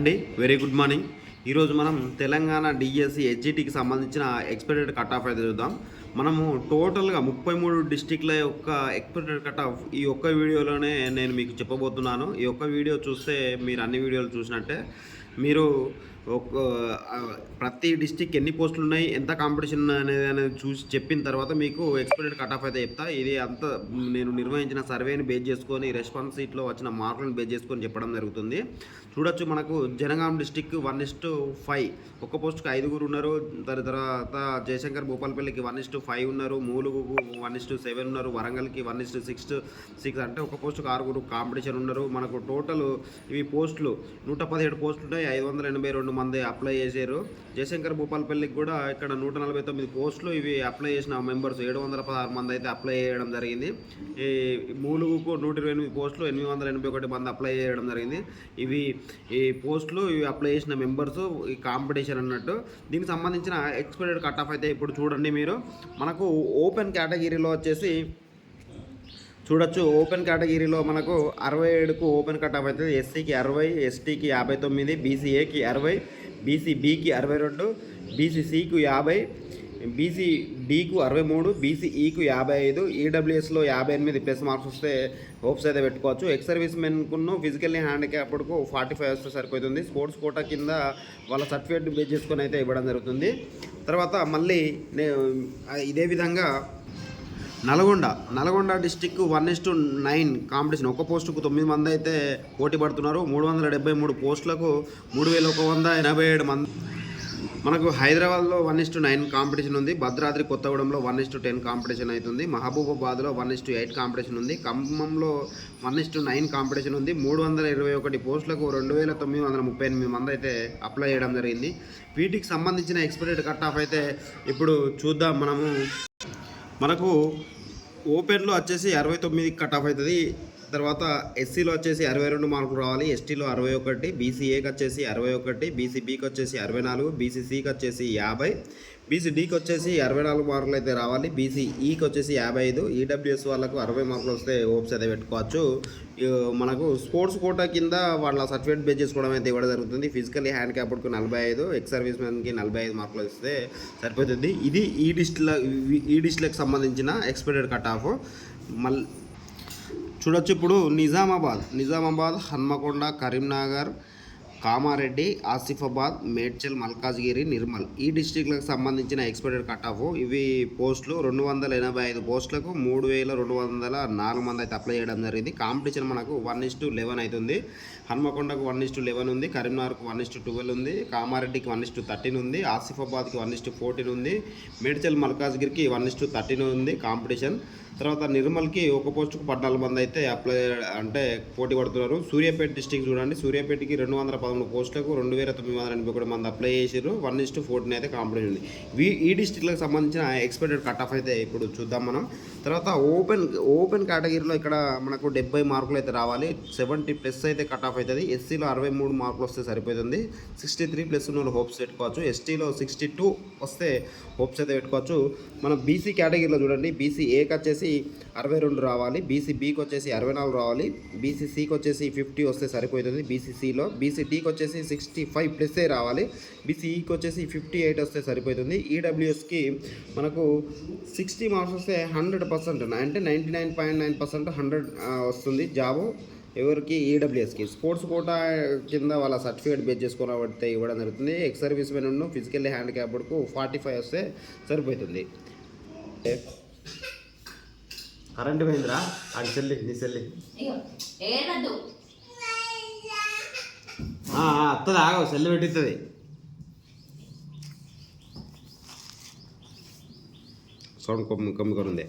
అండి. Very good morning ఈరోజు మనం తెలంగాణ డిఎస్సి హెచ్జిటికి సంబంధించిన ఎక్స్పెక్టెడ్ కట్ ఆఫ్ అయితే చూద్దాం. మనము టోటల్గా ముప్పై మూడు డిస్టిక్ల యొక్క ఎక్స్పెక్టెడ్ కట్ ఆఫ్ ఈ ఒక్క వీడియోలోనే నేను మీకు చెప్పబోతున్నాను. ఈ ఒక్క వీడియో చూస్తే మీరు అన్ని వీడియోలు చూసినట్టే. మీరు ఒక ప్రతి డిస్టిక్ ఎన్ని పోస్టులు ఉన్నాయి ఎంత కాంపిటీషన్ అనేది అనేది చూసి చెప్పిన తర్వాత మీకు ఎక్స్పెక్టెడ్ కట్ ఆఫ్ అయితే చెప్తా. ఇది అంత నేను నిర్వహించిన సర్వేని బేస్ చేసుకొని రెస్పాన్స్ సీట్లో వచ్చిన మార్కులను బేస్ చేసుకొని చెప్పడం జరుగుతుంది. చూడొచ్చు మనకు Jangaon district one is to five. ఒక్క పోస్ట్కి ఐదుగురు ఉన్నారు. దాని తర్వాత జయశంకర్ భూపాలపల్లికి వన్ ఇస్టు ఫైవ్ ఉన్నారు. మూలుగుకు వన్ ఇస్టు సెవెన్ ఉన్నారు. వరంగల్కి వన్ ఇస్టు సిక్స్ సిక్స్ అంటే ఒక పోస్టుకు ఆరుగురు కాంపిటీషన్ ఉన్నారు. మనకు టోటల్ ఇవి పోస్టులు నూట పదిహేడు పోస్టులు ఉన్నాయి ఐదు వందల ఎనభై రెండు మంది అప్లై చేశారు. జయశంకర్ భూపాలపల్లికి కూడా ఇక్కడ నూట నలభై తొమ్మిది పోస్టులు ఇవి అప్లై చేసిన మెంబర్స్ ఏడు వందల పదహారు మంది అయితే అప్లై చేయడం జరిగింది. ఈ మూలుగుకు నూట ఇరవై ఎనిమిది పోస్టులు ఎనిమిది వందల ఎనభై ఒకటి మంది అప్లై చేయడం జరిగింది. ఇవి ఈ పోస్టులు ఇవి అప్లై చేసిన మెంబర్స్ ఈ కాంపిటీషన్ అన్నట్టు. దీనికి సంబంధించిన ఎక్స్పెక్టెడ్ కట్ ఆఫ్ అయితే ఇప్పుడు చూడండి మీరు. మనకు ఓపెన్ కేటగిరీలో వచ్చేసి చూడొచ్చు. ఓపెన్ కేటగిరీలో మనకు అరవై ఏడుకు ఓపెన్ కట్ ఆఫ్ అవుతుంది ఎస్సీకి అరవై ఎస్టీకి యాభై తొమ్మిది బీసీఏకి అరవై బీసీబీకి అరవై రెండు బీసీసీకు యాభై బీసీ డీకు అరవై మూడు బీసీఈకు యాభై ఐదు ఈడబ్ల్యూఎస్లో యాభై ఎనిమిది ప్లస్ మార్క్స్ వస్తే హోప్స్ అయితే పెట్టుకోవచ్చు. ఎక్స్ సర్వీస్ మెన్కును ఫిజికల్లీ హ్యాండిక్యాప్డ్కు ఫార్టీ ఫైవ్ వస్తే సరిపోతుంది. స్పోర్ట్స్ కోటా కింద వాళ్ళ సర్టిఫికేట్ బేస్ చేసుకొని అయితే ఇవ్వడం జరుగుతుంది. తర్వాత మళ్ళీ ఇదే విధంగా Nalgonda Nalgonda district one is to nine competition. ఒక పోస్టుకు తొమ్మిది మంది అయితే పోటీ పడుతున్నారు. మూడు వందల డెబ్బై మూడు పోస్టులకు మూడు వేల ఒక వంద ఎనభై ఏడు మంది. మనకు హైదరాబాద్లో one is to nine competition ఉంది. భద్రాద్రి కొత్తగూడెంలో one is to ten competition అవుతుంది. మహబూబాబాద్లో one is to eight competition ఉంది. ఖమ్మంలో one is to nine competition ఉంది. మూడు వందల ఇరవై ఒకటి పోస్టులకు రెండు వేల తొమ్మిది వందల ముప్పై ఎనిమిది మంది అయితే అప్లై చేయడం జరిగింది. పీటీకి సంబంధించిన ఎక్స్పెక్టెడ్ కట్ ఆఫ్ అయితే ఇప్పుడు చూద్దాం మనము. మనకు ఓపెన్లో వచ్చేసి అరవై తొమ్మిది కట్ ఆఫ్ అవుతుంది. తర్వాత ఎస్సీలో వచ్చేసి అరవై రెండు మార్కులు రావాలి ఎస్టీలో అరవై ఒకటి బీసీఏకి వచ్చేసి అరవై ఒకటి బీసీబీకి వచ్చేసి అరవై నాలుగు బీసీసీకి వచ్చేసి యాభై బీసీడీకి వచ్చేసి అరవై నాలుగు మార్కులు అయితే రావాలి బీసీఈకి వచ్చేసి యాభై ఐదు ఈడబ్ల్యూఎస్ వాళ్ళకు అరవై మార్కులు వస్తే హోప్స్ అయితే పెట్టుకోవచ్చు. మనకు స్పోర్ట్స్ కోటా కింద వాళ్ళ సర్టిఫికేట్ బేస్ చేసుకోవడం అయితే ఇవ్వడం జరుగుతుంది. ఫిజికల్లీ హ్యాండ్ క్యాప్డ్కు నలభై ఐదు ఎక్స్ సర్వీస్ మ్యాన్కి నలభై ఐదు మార్కులు వస్తే సరిపోతుంది. ఇది ఈ డిస్ట్ల ఈ డిస్ట్లకు సంబంధించిన ఎక్స్పెక్టెడ్ కట్ ఆఫ్. మళ్ళీ చూడొచ్చు ఇప్పుడు నిజామాబాద్. నిజామాబాద్ హన్మకొండ కరీంనగర్ కామారెడ్డి ఆసిఫాబాద్ మేడ్చల్ మల్కాజ్గిరి నిర్మల్. ఈ డిస్టిక్లకు సంబంధించిన ఎక్స్పెక్టెడ్ కట్ ఆఫ్ ఇవి పోస్టులు రెండు వందల ఎనభై ఐదు పోస్టులకు మూడు వేల రెండు వందల నాలుగు మంది అయితే అప్లై చేయడం జరిగింది. కాంపిటీషన్ మనకు వన్ ఇస్ టు లెవెన్ అవుతుంది. హన్మకొండకు వన్ ఇస్ టు లెవెన్ ఉంది. కరీంనగర్కు వన్ ఇస్ టు ట్వెల్వ్ ఉంది. కామారెడ్డికి వన్ ఇస్ టు థర్టీన్ ఉంది. ఆసిఫాబాద్కి వన్ ఇస్ టు ఫోర్టీన్ ఉంది. మేడ్చల్ మల్కాజ్గిరికి వన్ ఇస్ టు థర్టీన్ ఉంది కాంపిటీషన్. తర్వాత నిర్మల్కి ఒక పోస్టుకు పద్నాలుగు మంది అయితే అప్లై అంటే పోటీ పడుతున్నారు. సూర్యాపేట డిస్టిక్ చూడండి. సూర్యాపేటకి రెండు వందల పదమూడు పోస్టులకు రెండు వేల తొమ్మిది వందల ఎనభై ఒకటి మంది అప్లై చేశారు వన్ ఇస్టు ఫోర్టీన్ అయితే కాంపిటీషన్ ఉంది. ఈ డిస్టిక్లకు సంబంధించిన ఎక్స్పెక్టెడ్ కట్ ఆఫ్ అయితే ఇప్పుడు చూద్దాం మనం. తర్వాత ఓపెన్ ఓపెన్ కేటగిరీలో ఇక్కడ మనకు డెబ్బై మార్కులు అయితే రావాలి. సెవెంటీ ప్లస్ అయితే కట్ ఆఫ్ అవుతుంది. ఎస్సీలో అరవై మూడు మార్కులు వస్తే సరిపోతుంది. సిక్స్టీ త్రీ ప్లస్ ఉన్న హోప్స్ పెట్టుకోవచ్చు. ఎస్టీలో సిక్స్టీ టూ వస్తే హోప్స్ అయితే పెట్టుకోవచ్చు. మనం బీసీ కేటగిరీలో చూడండి. బీసీ ఏకి వచ్చేసి అరవై రెండు రావాలి. బీసీ బీకి వచ్చేసి అరవై నాలుగు రావాలి. బీసీ సికి వచ్చేసి ఫిఫ్టీ వస్తే సరిపోతుంది. బీసీసీలో బీసీ డీకి వచ్చేసి సిక్స్టీ ఫైవ్ ప్లస్సే రావాలి. బీసీఈకి వచ్చేసి ఫిఫ్టీ ఎయిట్ వస్తే సరిపోతుంది. ఈడబ్ల్యూఎస్కి మనకు సిక్స్టీ మార్క్స్ వస్తే హండ్రెడ్ పర్సెంట్ అంటే ninety nine point nine percent hundred వస్తుంది. జాబు ఎవరికి? ఈడబ్ల్యూఎస్కి స్పోర్ట్స్ కోటా కింద వాళ్ళ సర్టిఫికేట్ బేస్ చేసుకుని పడితే ఇవ్వడం జరుగుతుంది. ఎక్స్ సర్వీస్ మెన్ ఫిజికల్లీ హ్యాండిక్యాప్డ్కు ఫార్టీ ఫైవ్ వస్తే సరిపోతుంది. కరెంట్ పోయిందిరా అది చెల్లి నీ చెల్లి ఇగో, ఏడద్దు అత్తది ఆగవు సెల్లు పెట్టిస్తుంది సౌండ్ కమ్మి కమ్మి కొనుంది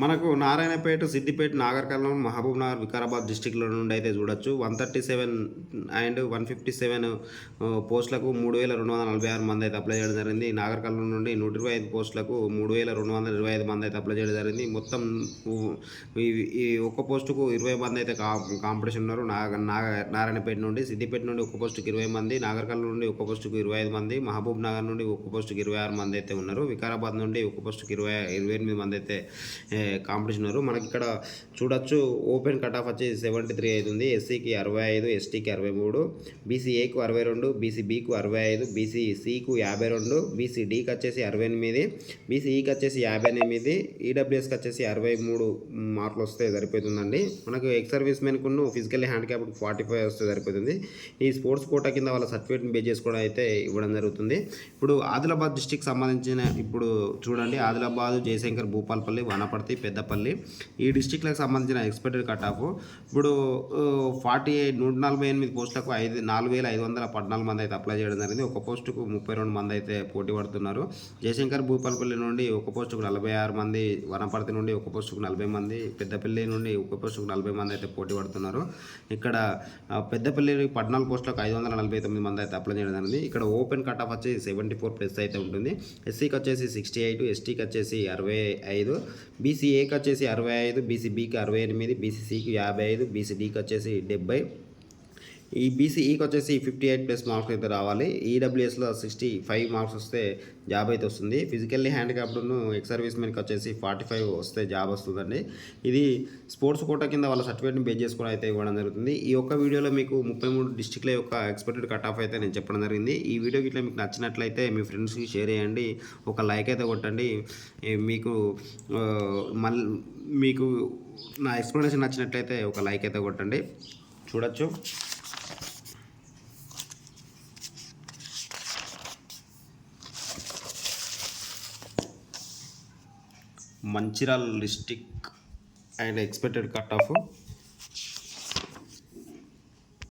మనకు నారాయణపేట సిద్దిపేట నాగర్ మహబూబ్ నగర్ వికారాబాద్ డిస్టిక్లో నుండి అయితే చూడొచ్చు. One thirty seven and one fifty seven పోస్టులకు మూడు వేల రెండు వందల నలభై ఆరు మంది అయితే అప్లై చేయడం జరిగింది. నాగర్ నుండి నూట ఇరవై ఐదు పోస్టులకు మూడు వేల రెండు వందల ఇరవై ఐదు మంది అయితే అప్లై చేయడం జరిగింది. మొత్తం ఈ ఒక్క పోస్టుకు ఇరవై మంది అయితే కా కాంపిటీషన్ ఉన్నారు. నాగ నాగ నారాయణపేట నుండి సిద్దిపేట నుండి ఒక్క పోస్టుకు ఇరవై మంది నాగర్ నుండి ఒక్క పోస్టుకు ఇరవై ఐదు మంది మహబూబ్ నగర్ నుండి ఒక్క పోస్టుకు ఇరవై ఆరు మంది అయితే ఉన్నారు. వికారాబాద్ నుండి ఒక్క పోస్టుకు ఇరవై ఇరవై ఎనిమిది మంది అయితే కాంపిటీషన్ ఉన్నారు. మనకి ఇక్కడ చూడొచ్చు ఓపెన్ కట్ ఆఫ్ వచ్చి సెవెంటీ త్రీ అవుతుంది ఎస్సీకి అరవై ఐదు ఎస్టీకి అరవై మూడు బీసీఏకు అరవై రెండు బీసీబీకు అరవై ఐదు బీసీసీకు యాభై రెండు బీసీడీకి వచ్చేసి అరవై ఎనిమిది బీసీఈకి వచ్చేసి యాభై ఎనిమిది ఈడబ్ల్యూఎస్కి వచ్చేసి అరవై మూడు మార్కులు వస్తే సరిపోతుందండి. మనకు ఎక్స్ సర్వీస్ మెన్కును ఫిజికల్ హ్యాండిక్యాప్కి ఫార్టీ ఫైవ్ వస్తే సరిపోతుంది. ఈ స్పోర్ట్స్ కోటా కింద వాళ్ళ సర్టిఫికేట్ని బేస్ చేసుకోవడం అయితే ఇవ్వడం జరుగుతుంది. ఇప్పుడు ఆదిలాబాద్ డిస్టిక్ సంబంధించిన ఇప్పుడు చూడండి ఆదిలాబాద్ జయశంకర్ భూపాలపల్లి వనపర్తి పెద్దపల్లి. ఈ డిస్టిక్లకు సంబంధించిన ఎక్స్పెక్టెడ్ కట్ ఆఫ్ ఇప్పుడు ఫార్టీ ఎయిట్ నూట నలభై ఎనిమిది పోస్టులకు ఐదు నాలుగు వేల ఐదు వందల పద్నాలుగు మంది అయితే అప్లై చేయడం జరిగింది. ఒక పోస్టుకు ముప్పై రెండు మంది అయితే పోటీ పడుతున్నారు. జయశంకర్ భూపాలపల్లి నుండి ఒక పోస్టుకు నలభై ఆరు మంది వనపర్తి నుండి ఒక పోస్టుకు నలభై మంది పెద్దపల్లి నుండి ఒక పోస్టుకు నలభై మంది అయితే పోటీ పడుతున్నారు. ఇక్కడ పెద్దపల్లి పద్నాలుగు పోస్టులకు ఐదు వందల నలభై తొమ్మిది మంది అయితే అప్లై చేయడం జరిగింది. ఇక్కడ ఓపెన్ కట్ ఆఫ్ వచ్చి సెవెంటీ ఫోర్ ప్లస్ అయితే ఉంటుంది. ఎస్సీకి వచ్చేసి సిక్స్టీ ఎయిట్ ఎస్టీకి వచ్చేసి అరవై ఐదు బీసీ బీసీఏకి వచ్చేసి అరవై ఐదు బీసీబీకి అరవై ఎనిమిది బీసీసీకి యాభై ఐదు బీసీడీకి వచ్చేసి డెబ్బై ఈ బీసీఈకి వచ్చేసి ఫిఫ్టీ ఎయిట్ ప్లస్ మార్క్స్ అయితే రావాలి. ఈడబ్ల్యూఎస్లో సిక్స్టీ ఫైవ్ మార్క్స్ వస్తే జాబ్ అయితే వస్తుంది. ఫిజికల్లీ హ్యాండిక్యాప్డ్ను ఎక్స్ సర్వీస్ మెన్కి వచ్చేసి ఫార్టీ ఫైవ్ వస్తే జాబ్ వస్తుందండి. ఇది స్పోర్ట్స్ కోటా కింద వాళ్ళ సర్టిఫికేట్ని బేస్ చేసుకుని అయితే ఇవ్వడం జరుగుతుంది. ఈ ఒక్క వీడియోలో మీకు ముప్పై మూడు డిస్టిక్ల యొక్క ఎక్స్పెక్టెడ్ కట్ ఆఫ్ అయితే నేను చెప్పడం జరిగింది. ఈ వీడియో ఇట్లా మీకు నచ్చినట్లయితే మీ ఫ్రెండ్స్కి షేర్ చేయండి. ఒక లైక్ అయితే కొట్టండి. మీకు మళ్ళీ మీకు నా ఎక్స్ప్లెనేషన్ నచ్చినట్లయితే ఒక లైక్ అయితే కొట్టండి. చూడొచ్చు. Mancherial district and expected cut off